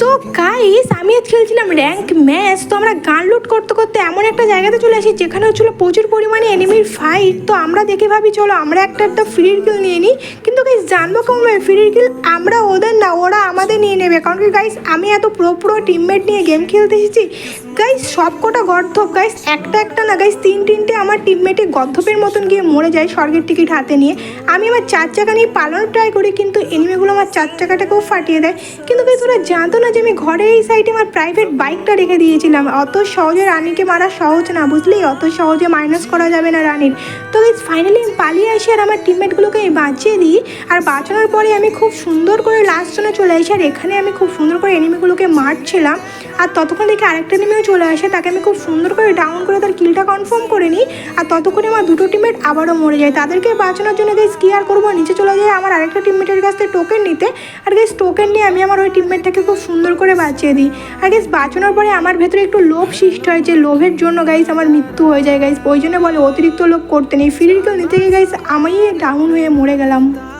So guys আমি খেলছিলাম rank match তো আমরা গান লুট করতে করতে এমন একটা জায়গাতে চলে আসি যেখানে হচ্ছিল প্রচুর পরিমাণে এনিমির ফাইট তো আমরা দেখে ভাবি, চলো আমরা একটা একটা ফ্রির কিল নিয়ে নিই। কিন্তু গাইস জানব কমবে ফ্রির কিল আমরা ওদের না, ওরা আমাদের নিয়ে নেবে। কারণ কি গাইস আমি এত পুরো পুরো টিমমেট নিয়ে গেম খেলতে এসেছি। গাইস সব কটা গর্ধপ গাইস একটা একটা না গাইস তিন তিনটে আমার টিমমেটে গর্ধপের মতন গিয়ে মরে যায় স্বর্গের টিকিট হাতে নিয়ে। আমি আমার চার চাকা নিয়ে পালানোর ট্রাই করি, কিন্তু এনিমিগুলো আমার চার চাকাটাকেও ফাটিয়ে দেয়। কিন্তু গাইস ওরা জানতো না যে আমি ঘরে এই সাইডে আমার প্রাইভেট বাইকটা রেখে দিয়েছিলাম। অত সহজে রানীকে মারা সহজ না, বুঝলি? অত সহজে মাইনাস করা যাবে না রানীর। তো ফাইনালি আমি পালিয়ে আসি আর আমার টিমমেটগুলোকে বাঁচিয়ে দিই। আর বাঁচানোর পরে আমি খুব সুন্দর করে লাস্ট জোনে চলে আসি। আর এখানে আমি খুব সুন্দর করে এনিমিগুলোকে মারছিলাম। আর ততক্ষণ দেখে আরেকটা এনিমিও চলে আসে। তাকে আমি খুব সুন্দর করে ডাউন করে তার কিলটা কনফার্ম করে নিই। আর ততক্ষণে আমার দুটো টিমমেট আবারও মরে যায়। তাদেরকে বাঁচানোর জন্য গাইস কি আর করব? নিচে চলে যায় আমার আরেকটা টিমমেটের কাছ থেকে টোকেন নিতে। আর গেস টোকেন নিয়ে আমি আমার ওই টিমমেটটাকে খুব সুন্দর করে বাঁচিয়ে দিই। আর গেস বাঁচানোর পরে আমার ভেতরে একটু লোভ সৃষ্টি হয় যে লোভের জন্য গাইস আমার মৃত্যু হয়ে যায়। গাইস ওই জন্য বলে অতিরিক্ত লোভ করতে নেই। ফিরির কেউ নিতে গিয়ে গাইস আমি ডাউন হয়ে মরে গেলাম।